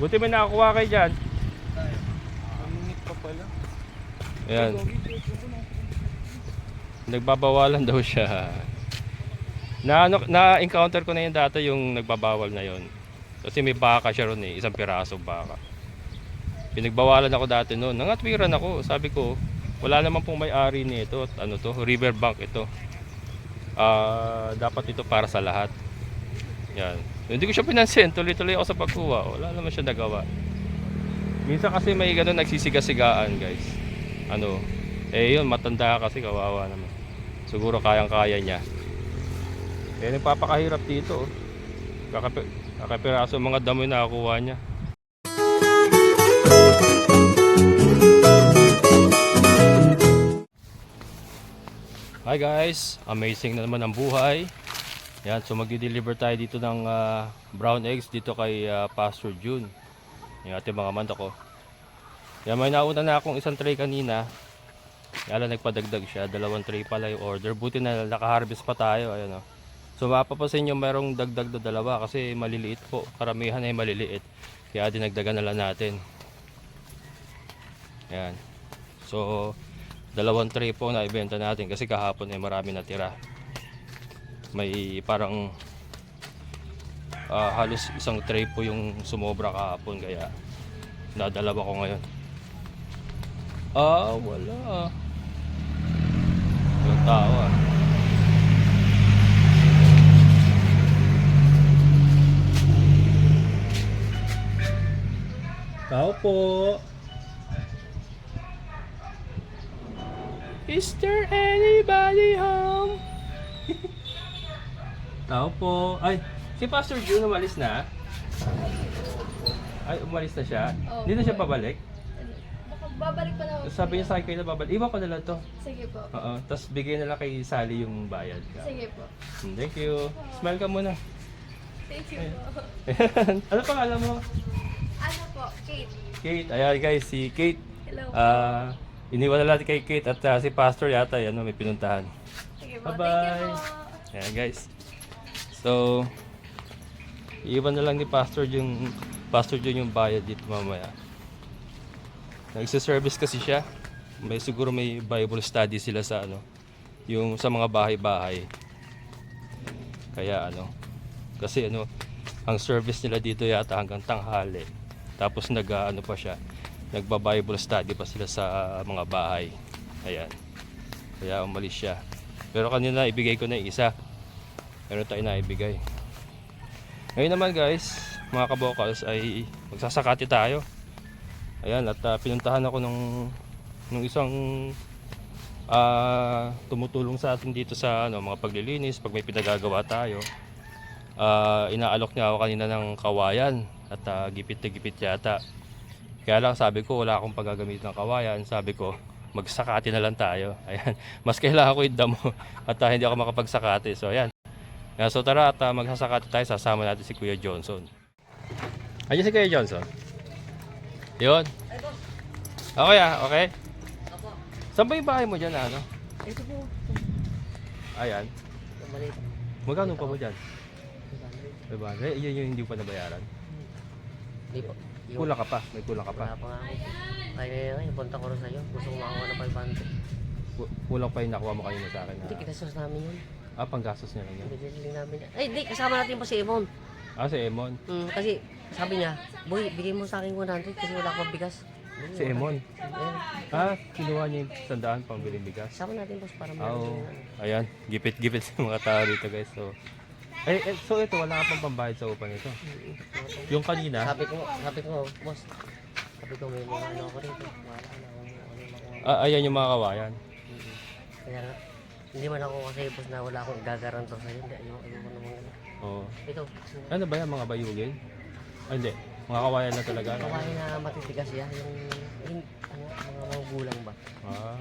Buti may nakakuha kayo dyan. Maninit pa pala. Ayan. Nagbabawalan daw siya. Na, ano, na-encounter ko na yun dati yung nagbabawal na yon. Kasi may baka siya ron eh, isang pirasong baka. Pinagbawalan ako dati noon. Nangatwiran ako. Sabi ko, wala naman pong may-ari nito. At Ano to? Riverbank ito. Ah, dapat ito para sa lahat. Yan. Hindi ko siya pinansin. Tuloy-tuloy ako sa pagkuha. Wala naman siya nagawa. Minsan kasi may ganun nagsisiga-sigaan, guys. Ano? Eh yun, matanda kasi kawawa naman. Siguro kayang-kaya niya. Eh nagpapakahirap dito. Oh. Kakapi kakapiraso mga damo yung nakakuha niya. Hi guys, amazing na naman ang buhay. Yan, so magdi-deliver tayo dito ng ah, brown eggs dito kay ah, Pastor June. Yung ating mga manok ko. Yan, may nauna na akong isang tray kanina. Kaya lang nagpadagdag siya, dalawang tray pala yung order. Buti na nakaharvest pa tayo, ayun oh. So mapapasin nyo merong dagdag na dalawa kasi maliliit po. Karamihan ay maliliit. Kaya dinagdagan na lang natin. Yan. So, dalawang tray po na ibenta natin kasi kahapon ay marami natira. May parang ah, halos isang tray po yung sumobra kahapon kaya nadalawa ko ngayon. Ah, wala. Yung tao ah. Tao po. Is there anybody home? Tao po. Ay, si Pastor June umalis na? Ay, umalis na siya? Oo, Hindi na siya babalik. pabalik? Baka babalik pa naman. Sabi niya sa akin kayo na babalik. Iwan ko na lang to. Sige po. Oo. Tapos bigay na lang kay Sally yung bayad. Sige po. Hmm, Thank you. Smile ka muna. Thank you po. ano pangalan mo? Ano po? Kate. Kate. Ayan guys, si Kate. Hello po. Ah, iniwan na natin kay Kate at ah, si Pastor yata yan, no, may pinuntahan. Sige po. bye-bye. Thank you po. Ayan guys. So, iwan na lang ni Pastor yung Pastor John yung bayad dito mamaya. Nagsiservice kasi siya. May siguro may Bible study sila sa ano, yung sa mga bahay-bahay. Kaya ano, kasi ano, ang service nila dito yata hanggang tanghali. Tapos nag ah, ano pa siya, nagba-Bible study pa sila sa mga bahay. Ayan. Kaya umalis siya. Pero kanina ibigay ko na isa. Meron tayo na ibigay. Ngayon naman guys, mga kabokals ay magsasakati tayo. Ayan, at ah, pinuntahan ako nung, nung isang ah, tumutulong sa atin dito sa ano, mga paglilinis, pag may pinagagawa tayo. Ah, inaalok niya ako kanina ng kawayan at ah, gipit na gipit yata. Kaya lang sabi ko wala akong paggagamit ng kawayan. Sabi ko magsakati na lang tayo. Ayan. Mas kailangan ko yung damo at ah, hindi ako makapagsakati. So ayan. Kaya so tara at ah, magsasakati tayo. Sasama natin si Kuya Johnson. Ayan si Kuya Johnson. Yun. Okay ah, okay. Saan ba yung bahay mo dyan ano? Ito po. Ayan. Magkano pa mo dyan? Diba? Eh, yun yung hindi pa nabayaran. Hindi po. Yung- Kulang ka pa. May kulang ka pa. Wala pa nga ako. Kaya ngayon, punta ko rin sa'yo. Gusto ko makakuha ng 500. Ku- Kulang pa yung nakuha mo kanina sa akin. Hindi, Na, kinastos namin yun. Ah, panggastos niya lang yan. Binili namin. Ay, hindi. Kasama natin pa si Emon. Ah, si Emon. Hmm, kasi sabi niya, Boy, bigay mo sa akin 100 kasi wala akong bigas. Bigay Si mo. Emon. Ayan. Ah, kinuha niya yung sandaan pang biling bigas. Kasama natin boss para Ah, meron Oo. ano. Ayan, gipit-gipit sa mga tao dito guys. So, eh, eh, so ito, wala ka pang pambayad sa upa nito. Mm, Yung kanina, Sabi ko, sabi ko, boss. Sabi ko, may mga ano ako rito. Wala na ako. Ano makuha. ah, ayan yung mga kawayan. Mm. Kaya nga, hindi man ako kasi boss na wala akong gagaranto sa'yo. Hindi, ayoko, ayoko naman ano. Oo. Ito, Ano ba yan, mga bayugin? Ah, hindi. Mga kawayan na talaga. no? kawain na matitigas siya. Yung, yung ano, mga mga gulang ba? Ah.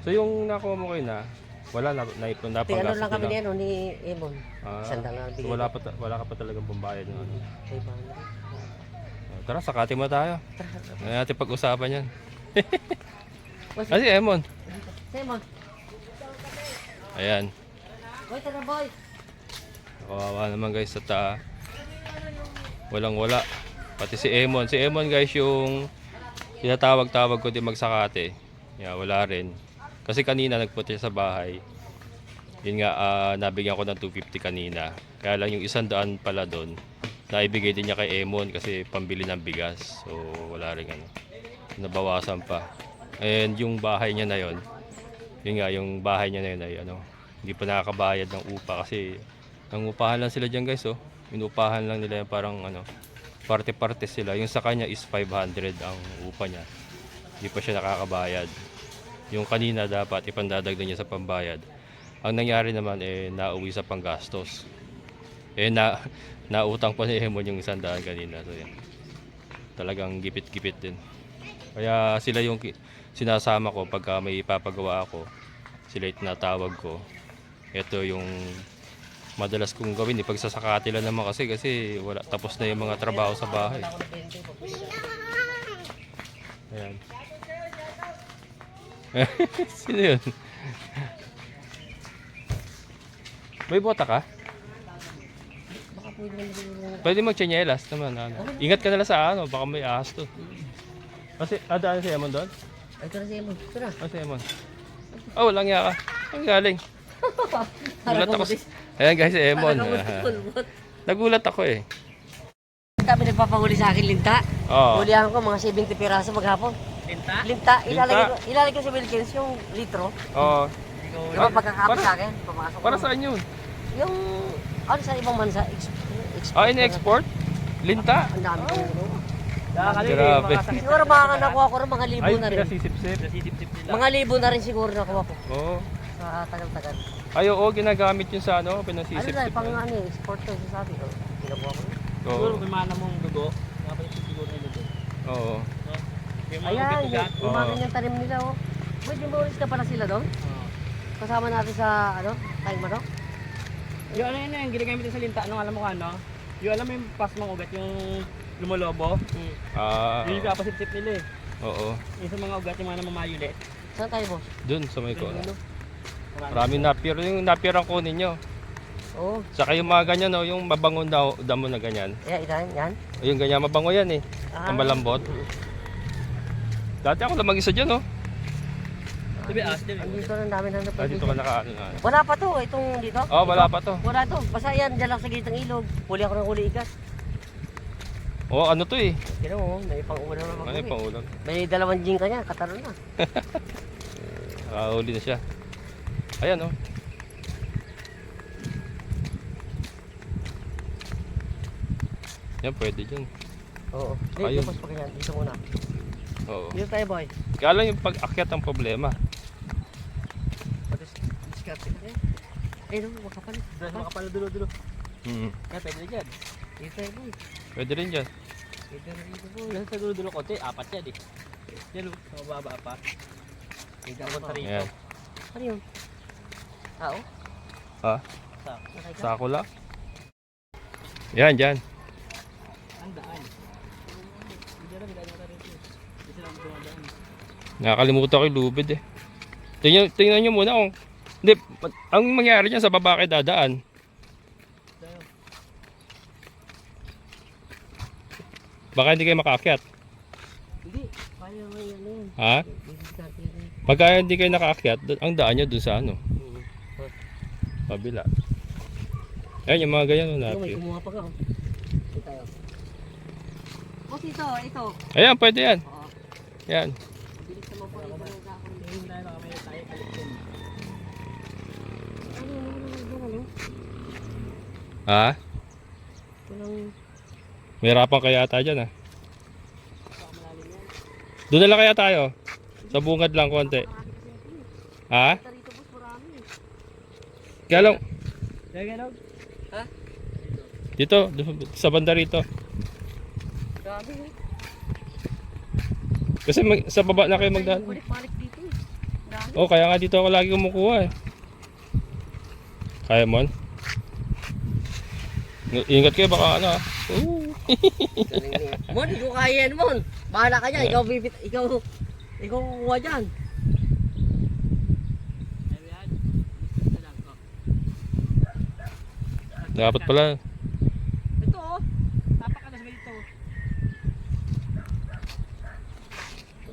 So yung nakuha mo kayo na, wala na, na, na, Tingnan ano lang kami ni, ano, ni Emon. Ah, Sandang lang so bigay wala, pa, ta- wala ka pa talagang pambayad ng ano. Ah, Tara, sakati mo tayo. Ano natin pag-usapan yan. Kasi Emon. Emon. Ayan. Boy, tara boy. Kawawa naman guys at ah, walang wala. Pati si Emon. Si Emon guys yung tinatawag-tawag ko din magsakate. Yeah, wala rin. Kasi kanina nagpunta sa bahay. Yun nga, ah, nabigyan ko ng 250 kanina. Kaya lang yung isang daan pala doon, naibigay din niya kay Emon kasi pambili ng bigas. So, wala rin ano. Nabawasan pa. And yung bahay niya na yon yun nga, yung bahay niya na yun ay ano, hindi pa nakakabayad ng upa kasi nangupahan lang sila dyan guys oh. Inupahan lang nila yung parang ano, parte-parte sila. Yung sa kanya is 500 ang upa niya. Hindi pa siya nakakabayad. Yung kanina dapat ipandadagdag niya sa pambayad. Ang nangyari naman eh nauwi sa panggastos. Eh na nautang pa ni Emon yung isang daan kanina. So yan. Talagang gipit-gipit din. Kaya sila yung sinasama ko pagka may ipapagawa ako. Sila tinatawag ko. Ito yung madalas kong gawin. Ipagsasakati lang naman kasi kasi wala tapos na yung mga trabaho sa bahay. Ayan. Sino yun? May bota ka? Pwede magchanyelas naman. Ano. Ingat ka na lang sa ano, baka may ahas to. Kasi, adaan si Emon doon? Ay, ito na si Emon. Ito na. Ah, si Emon. Oh, walang ka. Ang galing. Gulat ako. sa- Ayan guys, si Emon. Nagulat ako eh. Kami nagpapahuli sa akin linta. Oo. Hulihan ko mga 70 piraso maghapon. Tinta? Linta, ilalagay Linta. ko, ilalagay ko sa Wilkins yung litro. Oo. Di ba pagkakapit para- sa akin? Pumasok Para ko. saan yun? Yung, ano sa ibang bansa, ex- export. Ah, ini-export? Linta? Ang dami ginawa. Grabe. Siguro mga nakuha ko rin mga libo Ay, na rin. pinasisip-sip. Nasisip-sip nila. Mga libo na rin siguro nakuha ko Oo. sa tagal-tagal. Ay, oo, ginagamit yun sa ano, Ano pinasisip-sip. na, pang ano, eh, export ko sasabi ko. Ginakuha ko. Oo. Siguro may mana mong dugo. Napaisip siguro yung dugo. Oo. Yung mga Ayan, ugat-ugat. yung, yung mga Oo. tanim nila, oh. Pwede mo ulis na pala sila doon? Oo. Kasama natin sa, ano, time ano? Yung ano yun yung ginagamit sa linta, ano alam mo ka, no? Yung alam mo yung pasmang ugat, yung lumolobo. Ah, Yun yung kapasip-sip nila eh. oo. Yung sa mga ugat, yung mga namamayuli. Saan tayo, boss? Dun sa may ko. Ano? Maraming napier. Yung napier ang kunin nyo. Oo. Saka yung mga ganyan, no, yung mabango daw, damo na ganyan. Yeah, ilan, yan. Yung ganyan, mabango yan eh. Ah. Ang malambot. Dati ako lang mag-isa dyan, no? Sabi, ah, sabi. Andito na namin hanap. Ah, dito ka naka, ano, ano. Wala pa to, itong dito. Oh, wala pa to. Wala to. Basta yan, dyan lang sa gitang ilog. Huli ako ng huli ikas. Oh, ano to eh? Kino mo, may pang-ulam naman Ano yung kami. pangulam? May dalawang jing ka niya, katalo na. Nakahuli na siya. Ayan, oh. Yan, pwede dyan. Oo. Dito, Ayun. boss, pa ganyan. Dito muna. Oo. Dito tayo, boy. Kaya lang yung pag-akyat ang problema. Pati diskarte ka rin. Eh, no, makapalit. Dahil makapalo dulo-dulo. Hmm. Yan, pwede na dyan. Dito tayo, boy. Pwede rin dyan. Dahil sa dulo-dulo konti, apat yan eh. Yan o, sa mababa pa. May sa rito. Ayan. Ano yun? Tao? Ha? Sa, Nakay ka? Sako lang. Yan, dyan. ang daan. Nakakalimutan ko yung lubid eh. Tingnan, tingnan nyo muna kung... Hindi, ang mangyari dyan sa baba kayo dadaan. Baka hindi kayo makaakyat. Hindi. Paano naman yan na yun? Ha? Ka rin. Pagka hindi kayo nakaakyat, ang daan nyo dun sa ano, Oo. kabila. Ayan, yung mga ganyan, no, Ano, may napi. kumuha pa ka, oh. Dito tayo. Boss, ito, ito. Ayan, pwede yan. Oo. Yan. Bilis naman po ito ng kakon. Ngayon tayo. Ano, ano, ano, ano, ano? Ha? Walang... May harapan kaya ata dyan, ha? Doon na lang kaya tayo. Sa bungad lang konti. Ha? Kaya lang, gano'n? dito, sa banda rito. Eh. Kasi mag- sa baba na kayo magdaan. Eh. Oh, kaya nga dito ako lagi kumukuha eh. Kaya mo? Ingat kayo baka ano ah. Ooh. Mon, ikaw kaya yan, Mon. Bahala ka dyan. Ikaw, bibit, ikaw, ikaw kukuha dyan. Dapat pala. Ito, oh. Tapak ka na sa ito.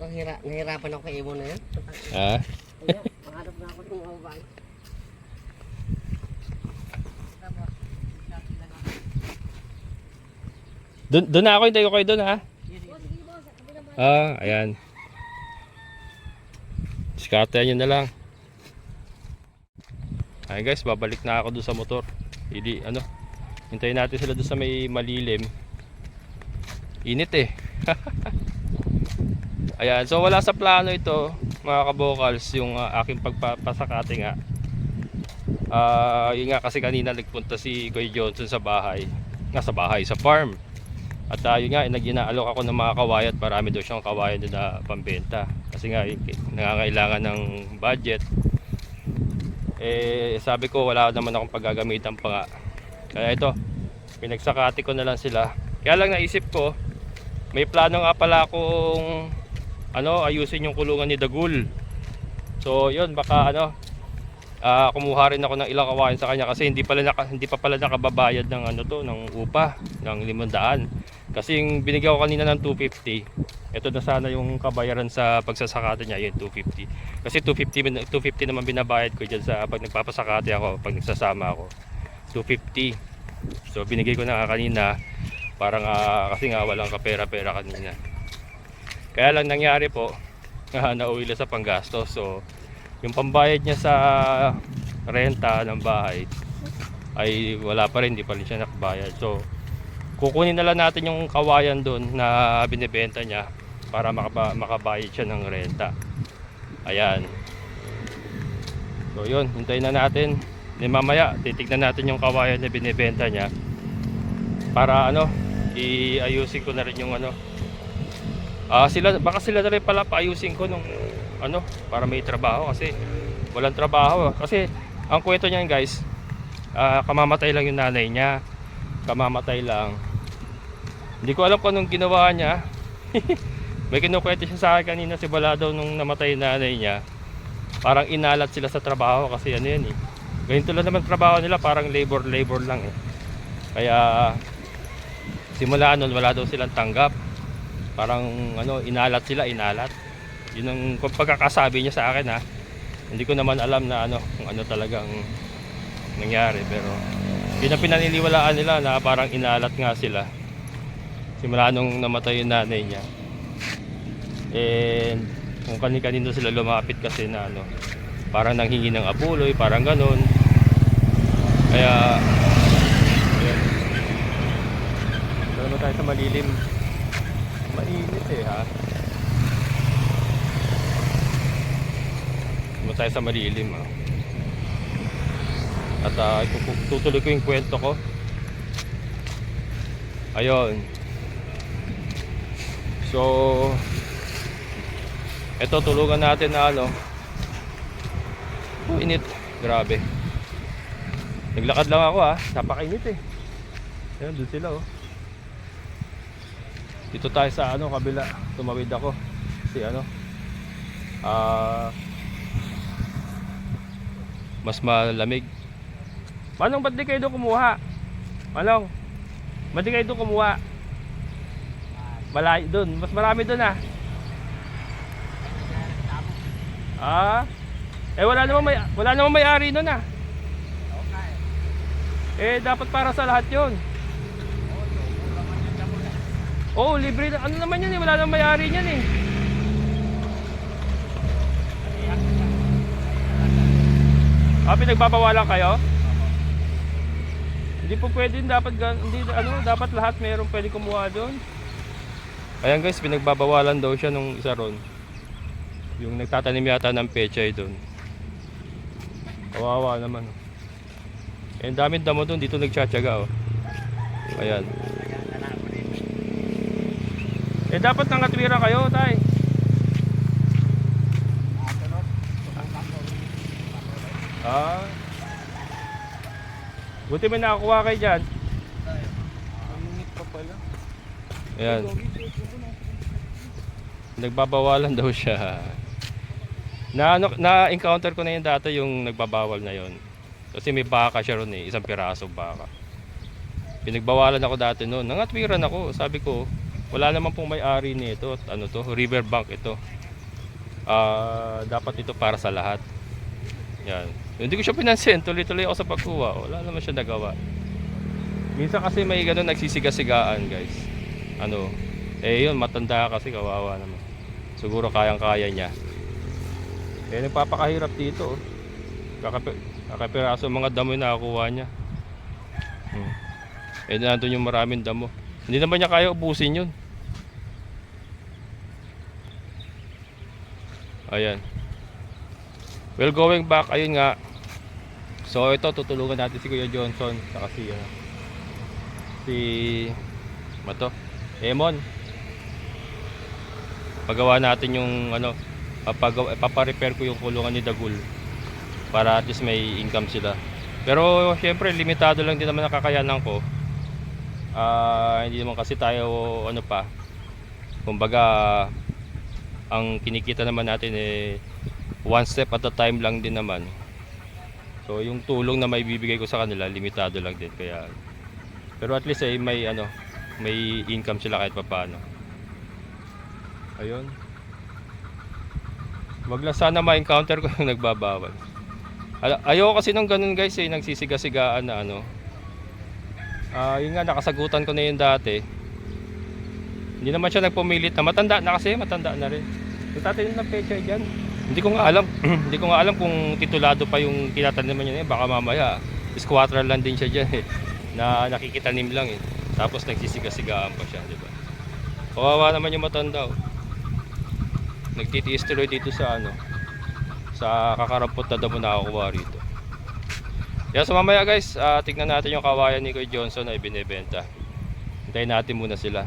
Hira, nahirapan ako kay Ibon na yan. Ha? Ah? Pangarap na ako ng mga babae. Doon doon na ako, hintay ko kayo doon ha. Ah, ayan. Diskartehan nyo na lang. Ayan guys, babalik na ako doon sa motor. Hindi, ano, hintayin natin sila doon sa may malilim. Init eh. ayan, so wala sa plano ito, mga kabokals, yung ah, aking pagpapasakate nga. Ah, yun nga kasi kanina nagpunta si Kuya Johnson sa bahay. Nga sa bahay, sa farm. At uh, yun nga, nag-inaalok ako ng mga kawayan at marami daw siyang kawayan na pambenta. Kasi nga, eh, nangangailangan ng budget. Eh, sabi ko, wala naman akong paggagamitan pa nga. Kaya ito, pinagsakati ko na lang sila. Kaya lang naisip ko, may plano nga pala akong ano, ayusin yung kulungan ni Dagul. So, yun, baka ano, ah kumuha rin ako ng ilang kawayan sa kanya kasi hindi pala naka, hindi pa pala nakababayad ng ano to ng upa ng 500 kasi yung binigyan ko kanina ng 250 ito na sana yung kabayaran sa pagsasakate niya yung 250 kasi 250 min- 250 naman binabayad ko diyan sa pag nagpapasakate ako pag nagsasama ako 250 so binigay ko na kanina parang ah, kasi nga walang kapera-pera kanina. Kaya lang nangyari po nauwi lang sa panggastos. So yung pambayad niya sa renta ng bahay ay wala pa rin, hindi pa rin siya nakabayad. So, kukunin na lang natin yung kawayan doon na binibenta niya para makaba, makabayad siya ng renta. Ayan. So, yun, hintayin na natin. Then mamaya, titignan natin yung kawayan na binibenta niya para ano, iayusin ko na rin yung ano. Ah, sila baka sila na rin pala paayusin ko nung ano, para may trabaho kasi walang trabaho. Kasi ang kwento niyan, guys, ah, kamamatay lang yung nanay niya. Kamamatay lang. Hindi ko alam kung anong ginawa niya. may kinukwento siya sa akin kanina si Bala daw nung namatay nanay niya. Parang inalat sila sa trabaho kasi ano yan eh. Ganito lang naman trabaho nila, parang labor-labor lang eh. Kaya simula nun wala daw silang tanggap. Parang ano, inalat sila, inalat. Yun ang pagkakasabi niya sa akin ha. Hindi ko naman alam na ano, kung ano talagang nangyari pero yun ang pinaniniwalaan nila na parang inalat nga sila. Simula nung namatay yung nanay niya. And kung kani-kanino sila lumapit kasi na ano, parang nanghingi ng abuloy, parang ganun. Kaya yun. Doon tayo sa malilim. Mainit eh ha. Doon tayo sa malilim ha. At ikuku- tutuloy ko yung kwento ko. Ayun. So, eto tulungan natin na ano. Oh, init. Grabe. Naglakad lang ako ha. Napakainit eh. Ayun, doon sila oh. Dito tayo sa ano, kabila. Tumawid ako. Si ano. Ah mas malamig. Manong, ba't di kayo doon kumuha? Manong, ba't di kayo doon kumuha? Malayo doon. Mas marami doon ah. Ah? Eh wala namang may wala namang may-ari noon ah. Eh dapat para sa lahat 'yon. Oo, libre na. Ano naman yan eh, wala namang may-ari niyan eh. Ah, pinagbabawalan kayo? Hindi po pwede, dapat hindi ano, dapat lahat mayroong pwede kumuha doon. Ayan guys, pinagbabawalan daw siya nung isa ron. Yung nagtatanim yata ng pechay doon. Kawawa naman. Eh, ang daming damo doon, dito nagtsatsaga oh. Ayan. Eh, dapat nangatwira kayo, tay. Ah. Buti may nakakuha kayo dyan. Ayan. Nagbabawalan daw siya. Na, ano, na-encounter ko na yung dati yung nagbabawal na yon. Kasi may baka siya ron eh, isang pirasong baka. Pinagbawalan ako dati noon. Nangatwiran ako, sabi ko, wala naman pong may-ari nito. Ano to? Riverbank ito. Ah, dapat ito para sa lahat. Yan. Hindi ko siya pinansin. Tuloy-tuloy ako sa pagkuha. Wala naman siya nagawa. Minsan kasi may ganun nagsisiga-sigaan guys. Ano? Eh yun, matanda kasi kawawa naman. Siguro kayang-kaya niya. Eh nagpapakahirap dito. Oh. Kakapi kakapiraso mga damo yung nakakuha niya. Hmm. Eh nandun yung maraming damo. Hindi naman niya kaya ubusin yun. Ayan. Well, going back, ayun nga. So ito, tutulungan natin si Kuya Johnson. Saka si, ano, si, mato, Emon. Pagawa natin yung, ano, papagawa, paparepair ko yung kulungan ni Dagul. Para at least may income sila. Pero syempre, limitado lang din naman ang kakayanan ko. Ah, hindi naman kasi tayo ano pa. Kumbaga ang kinikita naman natin eh one step at a time lang din naman. So yung tulong na may bibigay ko sa kanila limitado lang din kaya pero at least eh may ano may income sila kahit papaano. Ayun. Wag lang sana ma-encounter ko yung nagbabawal. Ay- Ayoko kasi nung ganun guys eh, nagsisiga-sigaan na ano. Ah, yun nga nakasagutan ko na yun dati. Hindi naman siya nagpumilit na matanda na kasi, matanda na rin. Yung tatay ng pecha diyan. Hindi ko nga alam, hindi ko nga alam kung titulado pa yung tinataniman niya eh. Baka mamaya squatter lang din siya diyan eh. Na nakikitanim lang eh. Tapos nagsisiga-sigaan pa siya, di ba? Kawawa naman yung matanda. Oh. Nagtitiis tuloy dito sa ano, sa kakarampot na damo na nakakuha rito. Kaya so mamaya guys, ah, tignan natin yung kawayan ni Kuya Johnson na ibinebenta. Hintayin natin muna sila.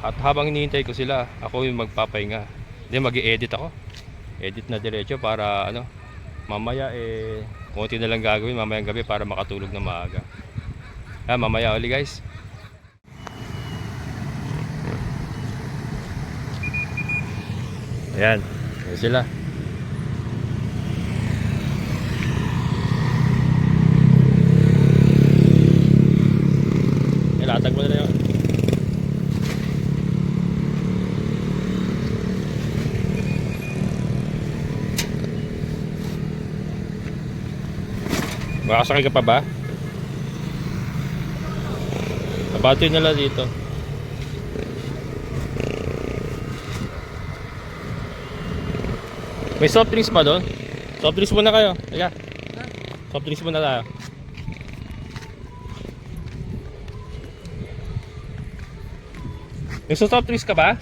At habang hinihintay ko sila, ako yung magpapahinga. Hindi, mag edit ako. Edit na diretso para ano, mamaya eh, konti na lang gagawin mamayang gabi para makatulog na maaga. Ah, mamaya uli guys. Ayan, ayan sila. Ilatag mo na yun. Makasakay ka pa ba? Kabati nila dito. May soft drinks pa doon? Soft drinks muna kayo. Teka. Soft drinks muna tayo. Nagsosoft drinks ka ba?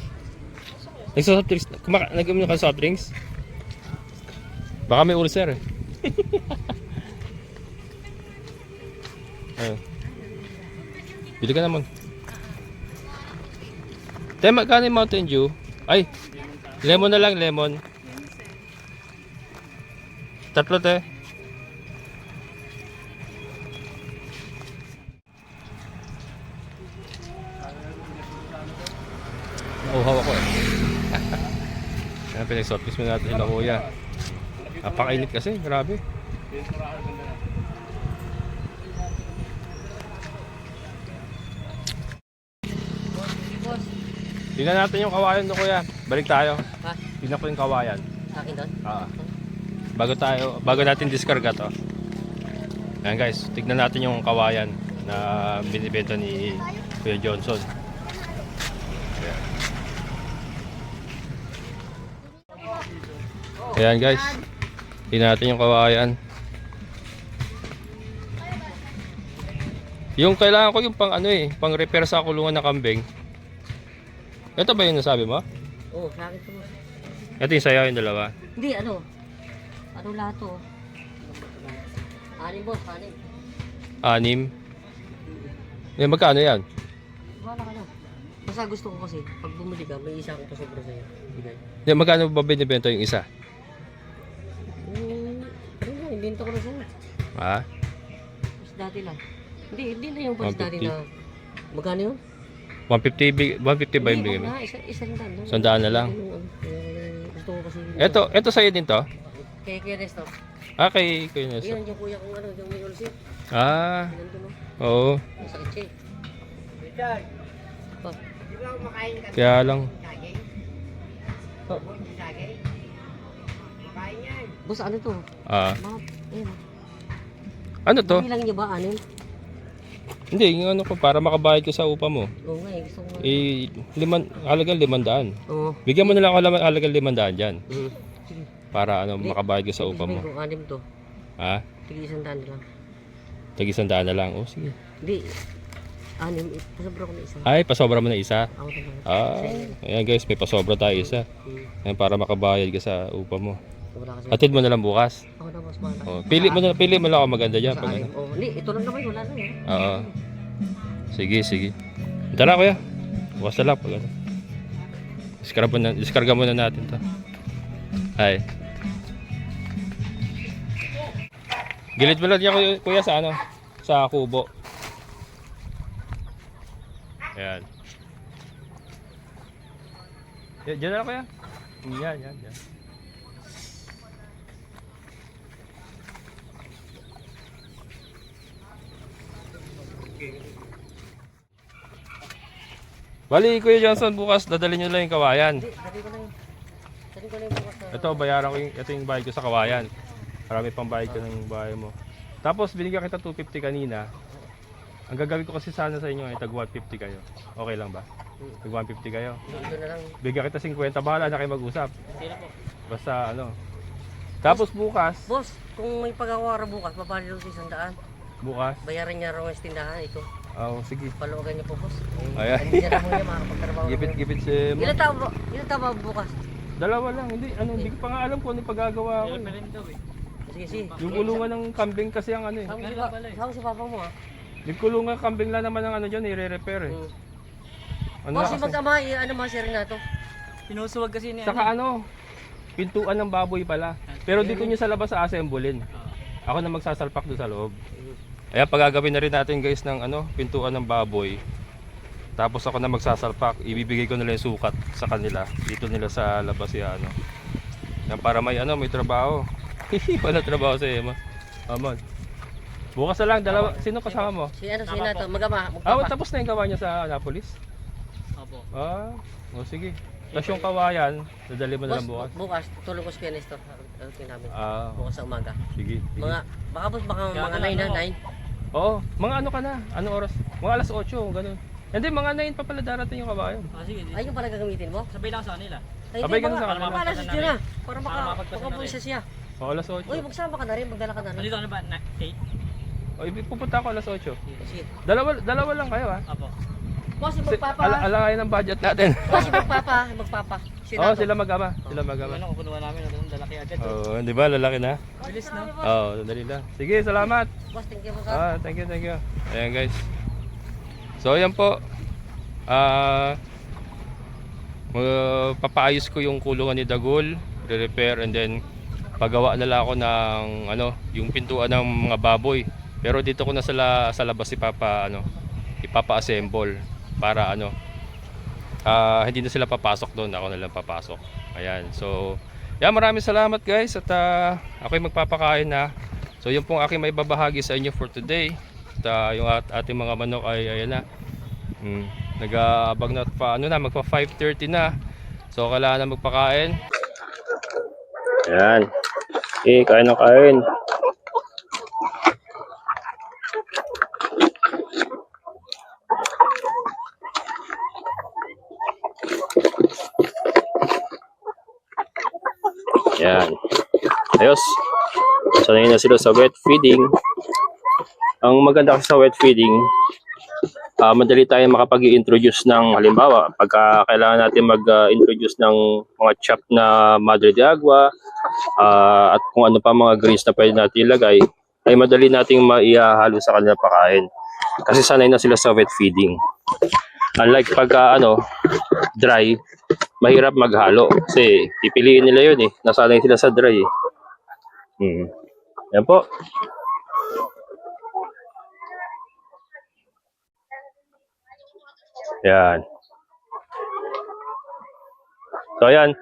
Nagsosoft drinks? Kumaka nag-uminom ka soft drinks? Baka may ulcer eh. Ayun. Bili ka naman. Te, magkano Mountain Dew? Ay, lemon na lang, lemon. Tatlo, te. Nauhaw ako eh. Kaya pinag-softkiss mo natin sila. Napakainit kasi, grabe. Tingnan natin yung kawayan doon kuya. Balik tayo. Ha? Tingnan ko yung kawayan. Akin doon? Ah. Bago tayo, bago natin discarga to. Ayan guys, tignan natin yung kawayan na binibenta ni Kuya Johnson. Ayan. Ayan guys. Tignan natin yung kawayan. Yung kailangan ko yung pang ano eh, pang repair sa kulungan ng kambing. Ito ba yung nasabi mo? Oo, sa akin to. boss. Ito yung sayo yung dalawa. Hindi, ano? Ano lahat to? Anim boss, anim. Anim. Eh, magkano yan? Wala ka na. Basta gusto ko kasi, pag bumili ka, may isa akong pasobra sa'yo. Bigay. Eh, magkano ba binibenta yung isa? Hmm, ano na, ibenta ko na sa'yo. Ha? Mas dati lang. Hindi, hindi na yung pas 150. dati na. Magkano yun? 150, big- 150 ba yung bigay mo? isang daan. no? Na lang. Ano, gusto ko kasi. Eto, eto sa'yo din to? Kaya kaya resto. Ah, kay Kuya Nelson. Yan, yung kuya kong ano, yung may ulcer. Ah, oo. Ang sakit siya eh. Kaya lang, Boss, ano to? ah, ano to? Bilang niyo ba, anin? Hindi, yung ano ko, para makabayad ko sa upa mo. Oo nga, eh, gusto ko. Eh, liman, halagang limandaan. Oo. Bigyan mo na lang ako lang halagang limandaan dyan. Mm. Sige. Para ano, makabayad ko sa upa mo. Kung anim to, Ha? tigil isang daan na lang. Tag isang daan na lang. Oh, sige. Hindi, anim, eh, pasobra ko na isa. Ay, pasobra mo na isa. Ako na lang. Ah, ayan guys, may pasobra tayo isa. Hmm. Ayan, para makabayad ka sa upa mo. Wala kasi. Atid mo na lang bukas. Ako na, boss, bahala. Oh, pili mo na, pili mo lang ako maganda dyan. Sa Pag, ano. Oh, hindi, ito lang naman, wala na eh. Oo. Sige, sige. Tara kuya. Bukas na lang pag ano. Diskarga muna, diskarga muna natin to. Ay. Gilid mo lang yan kuya, kuya sa ano? Sa kubo. Ayan. Yan, dyan na lang kuya. Yan, yan, yan. Bali, Kuya Johnson, bukas dadalhin nyo lang yung kawayan. Sabi ko yun. Sabi ko na yung bukas na. Ito, bayaran ko yung, ito yung bayad ko sa kawayan. Marami pang bayad ko ng bahay mo. Tapos, binigyan kita 250 kanina. Ang gagawin ko kasi sana sa inyo ay tag 150 kayo. Okay lang ba? Tag 150 kayo. Lang. Bigyan kita 50, bahala na kayo mag-usap. Basta ano. Tapos bukas, Boss, kung may pagkakawara bukas, babali daw sa isang daan. Bukas, Bayaran niya raw ang tindahan ito. oh, sige. Paluwagan niyo po, boss. Eh, Ayan. Hindi niya niya makakapagtrabaho. Gipit-gipit si mo. Ilan tao ba? Ilan tao ba bukas? Dalawa lang, hindi, ano, hindi ko pa nga alam kung ano yung paggagawa ko. Eh. pa rin daw eh. Sige, sige. Yung kulungan ng kambing kasi ang ano eh. Saan si, Ganun pa- pala eh. saan si papa mo ah? Yung kulungan ng kambing lang naman ang ano dyan, i-repair eh. Hmm. Ano Boss, yung kasi? magkama, i- ano mga sir na to? Sinusuwag kasi ni Saka ano, pintuan ng baboy pala. Pero dito nyo sa labas sa assemblein. Ako na magsasalpak doon sa loob. Kaya pagagawin na rin natin guys ng ano, pintuan ng baboy. Tapos ako na magsasalpak, ibibigay ko nila yung sukat sa kanila. Dito nila sa labas ya ano. Yan para may ano, may trabaho. Wala trabaho sa Emma. Amon. Bukas na lang, dalawa. Sino kasama mo? Si ano, si na to? Magama, Ah, magpapa. tapos na yung gawa niya sa Annapolis? Opo. Ah, o sige. Tapos yung kawayan, dadali mo na lang bukas. bu- bukas, tulong ko si Kuya Nestor. Namin. Ah, Bukas sa umaga. sige. sige. Mga, baka boss, baka Kaya mga ka lang, 9 na, ano? 9. Oo, mga ano ka na? Anong oras? Mga alas 8, ganun. Hindi, mga 9 pa pala darating yung kabayan. Ah, sige. Ay, yung pala gagamitin mo? Sabay lang sa kanila. Ay, Abay, ganun sa kanila. baka alas 8 na. Para maka, Para mapagpasa na makapulis rin. siya. O, alas 8. Uy, magsama ka na rin, magdala ka na rin. Nandito ano ba? Na 8? O, ibi- pupunta ako alas 8. Sige. Dalawa, dalawa lang kayo ha. Opo. Boss, magpapa. ala, alakayin ang budget natin. Boss, magpapa. Magpapa. Oo, oh, sila mag-ama. Sila mag-ama. Ano kung punuan namin, ito dalaki agad. eh. Oo, di ba? Lalaki na. Bilis no? Oo, dali lang. Sige, salamat. Boss, thank you boss. Ah, thank you, thank you. Ayan guys. So, ayan po. Ah, papaayos ko yung kulungan ni Dagul, re-repair and then pagawa na lang ako ng ano, yung pintuan ng mga baboy. Pero dito ko na sa, la- sa labas ipapa ano, ipapa-assemble para ano ah, hindi na sila papasok doon, ako na lang papasok. Ayan. So, yan maraming salamat guys at uh, ako'y magpapakain na. So, yun pong aking may babahagi sa inyo for today. At ah, yung at, ating mga manok ay ayan na. Mm, nag-aabang na pa ano na magpa 5:30 na. So, kailangan na magpakain. Ayan. Okay, kain na kain. Yan. Ayos. Sanay na sila sa wet feeding. Ang maganda kasi sa wet feeding, ah madali tayo makapag introduce ng halimbawa, pagka kailangan natin mag-introduce ng mga chop na madre de agua ah, at kung ano pa mga greens na pwede natin ilagay, ay madali nating maihahalo sa kanila pakain. Kasi sanay na sila sa wet feeding. Unlike pagka ano, dry, mahirap maghalo. Kasi pipiliin nila yun eh. Nasanay sila sa dry eh. Hmm. Yan po. Yan. So ayan.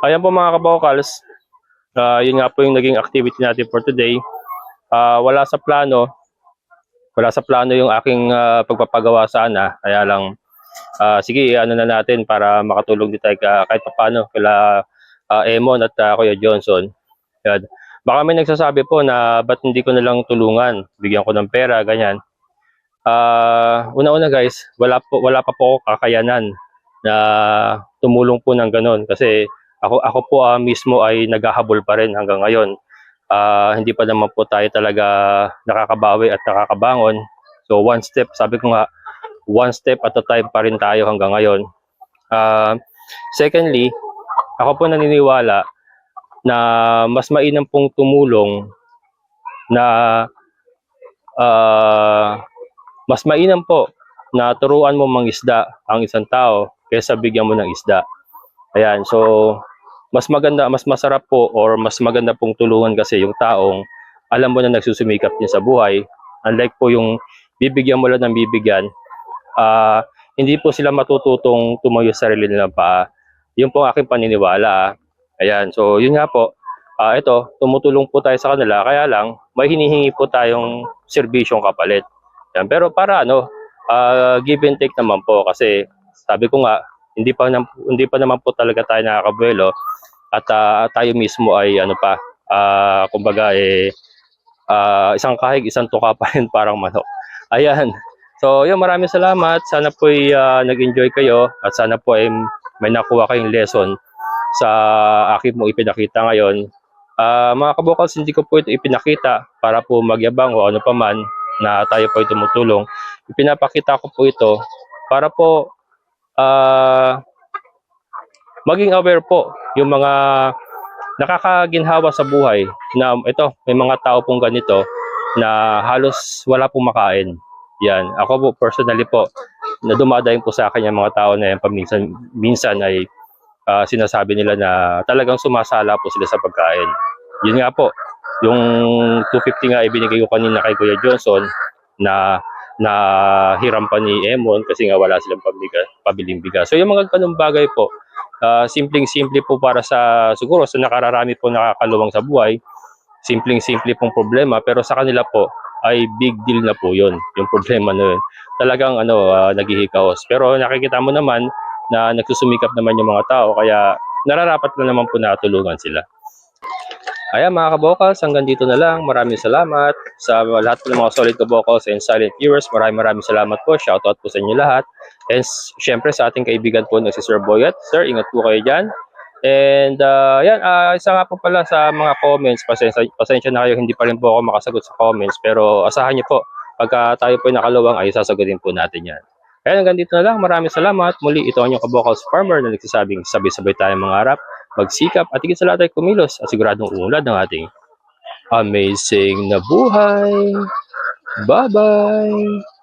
Ayan po mga kabokals. Ah, yun nga po yung naging activity natin for today. Ah, wala sa plano. Wala sa plano yung aking ah, pagpapagawa sana. Kaya lang ah, sige, ano na natin para makatulong din tayo ka- kahit paano kila ah, Emon at ah, Kuya Johnson. Yan. Baka may nagsasabi po na ba't hindi ko na lang tulungan, bigyan ko ng pera, ganyan. Ah, una-una guys, wala po wala pa po kakayanan na tumulong po ng ganun kasi ako ako po ah, mismo ay naghahabol pa rin hanggang ngayon. Ah, hindi pa naman po tayo talaga nakakabawi at nakakabangon. So one step, sabi ko nga, one step at a time pa rin tayo hanggang ngayon. Ah, secondly, ako po naniniwala na mas mainam pong tumulong na ah, mas mainam po na turuan mo mangisda ang isang tao kaysa bigyan mo ng isda. Ayan, so mas maganda, mas masarap po or mas maganda pong tulungan kasi yung taong alam mo na nagsusumikap niya sa buhay. Unlike po yung bibigyan mo lang ng bibigyan, ah hindi po sila matututong tumayo sa sarili nilang paa. Yun po ang aking paniniwala. Ayan, so yun nga po. Ah ito, tumutulong po tayo sa kanila, kaya lang may hinihingi po tayong serbisyong kapalit. Yan. Pero para ano, ah, give and take naman po kasi sabi ko nga, hindi pa hindi pa naman po talaga tayo nakakabuelo at ah, tayo mismo ay ano pa, ah, kumbaga eh ah, isang kahig, isang tuka pa rin parang manok. Ayan. So, yun, maraming salamat. Sana po nag-enjoy kayo at sana po ay may nakuha kayong lesson sa akin mo ipinakita ngayon. Ah, mga kabukals, hindi ko po ito ipinakita para po magyabang o ano pa man na tayo po ay tumutulong. Ipinapakita ko po ito para po ah maging aware po yung mga nakakaginhawa sa buhay na ito, may mga tao pong ganito na halos wala pong makain. Yan. Ako po personally po, na dumadayung po sa akin yung mga tao na yan paminsan minsan ay ah, sinasabi nila na talagang sumasala po sila sa pagkain. Yun nga po, yung 250 nga ibinigay ko kanina kay Kuya Johnson na na hiram pa ni Emon kasi nga wala silang pabiga, pabiling bigas. So yung mga ganung bagay po, ah, simpleng-simple po para sa siguro sa nakararami po nakakaluwang sa buhay, simpleng-simple pong problema pero sa kanila po ay big deal na po yun, yung problema na yun. Talagang ano, uh, naghihikaos. Pero nakikita mo naman na nagsusumikap naman yung mga tao kaya nararapat na naman po na tulungan sila. Ayan mga kabokals, hanggang dito na lang. Maraming salamat sa lahat po ng mga solid kabokals and silent viewers. Maraming maraming salamat po. Shoutout po sa inyo lahat. And syempre sa ating kaibigan po na si Sir Boyet. Sir, ingat po kayo dyan. And uh, yan, ah, isa nga po pala sa mga comments, pasensya, pasensya na kayo, hindi pa rin po ako makasagot sa comments. Pero asahan niyo po, pagka tayo po nakaluwang ay sasagutin po natin yan. Kaya hanggang dito na lang, maraming salamat. Muli, ito ang inyong kabokals farmer na nagsasabing sabay-sabay tayong mangarap magsikap at higit sa lahat ay kumilos at siguradong uunlad ng ating amazing na buhay. Bye-bye!